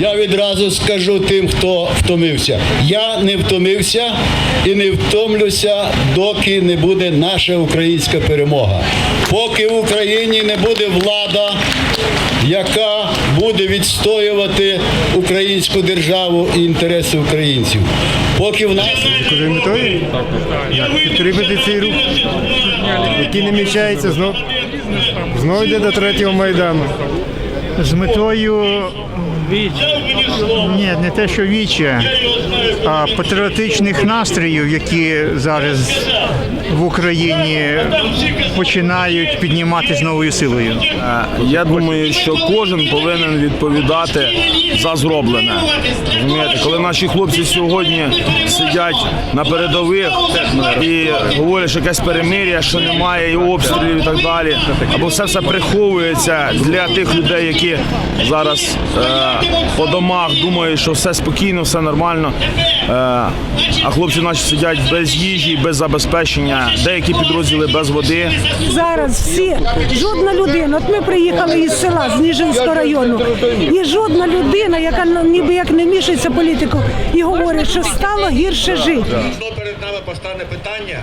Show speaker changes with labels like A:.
A: Я відразу скажу тим, хто втомився. Я не втомився і не втомлюся, доки не буде наша українська перемога. Поки в Україні не буде влада, яка буде відстоювати українську державу і інтереси українців. Поки в нас
B: Підтримати цей рух, який не міщається знов. Знов йде до третього майдану.
C: З метою ні, не те, що віче, а патріотичних настроїв, які зараз в Україні починають підніматися новою силою.
D: Я думаю, що кожен повинен відповідати за зроблене. Розумієте, коли наші хлопці сьогодні сидять на передових і говорять, що якесь перемир'я, що немає і обстрілів і так далі, або все все приховується для тих людей, які зараз е, по домах думають, що все спокійно, все нормально. Е, а хлопці наші сидять без їжі, без забезпечення, деякі підрозділи без води.
E: Зараз всі, жодна людина. От ми приїхали із села з Ніжинського району, і жодна людина, яка ніби як не мішається політику, і говорить, що стало гірше жити.
A: перед нами постане питання